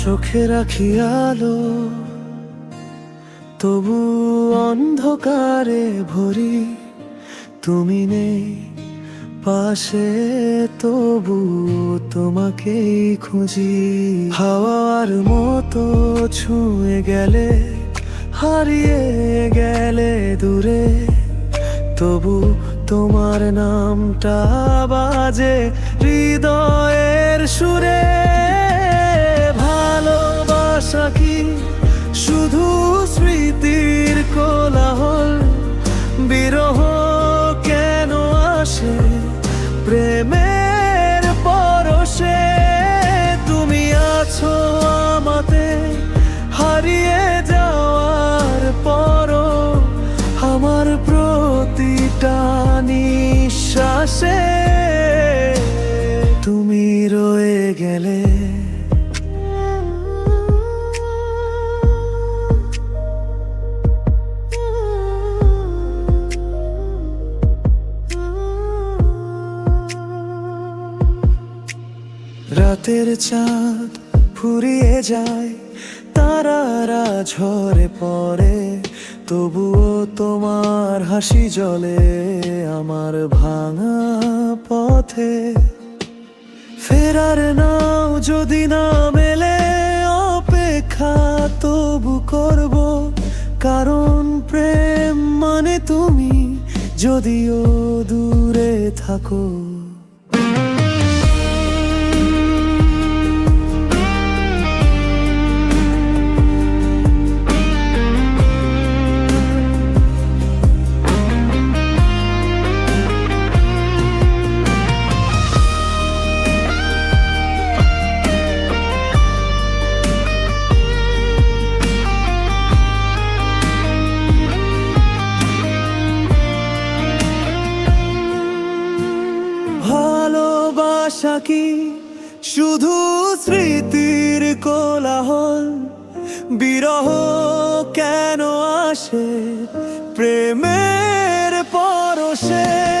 চোখে রাখি আলো তবু অন্ধকারে ভরি, তুমি নেই পাশে, তবু তোমাকেই খুঁজি। হাওয়ার মতো ছুঁয়ে গেলে, হারিয়ে গেলে দূরে, তবু তোমার নামটা বাজে হৃদয়ের সুরে। ভালোবাসা কি শুধু স্মৃতির কোলাহল, বিরহ কেন আসে? প্রেমের পরশে তুমি আছো আমাতে, হারিয়ে যাওয়ার পর আমার প্রতিটা নিঃশ্বাসে রাতের চাঁদ ফুরিয়ে যায় তারারা ঝরে পড়ে। তবুও তোমার হাসি জলে আমার ভাঙা পথে। ফেরার নাও যদি না মেলে অপেক্ষা, তবু করব কারণ প্রেম মানে তুমি। যদিও দূরে থাকো। ভালোবাসা কি শুধু স্মৃতির কোলাহল? বিরহ কেন আসে? প্রেমের পরশে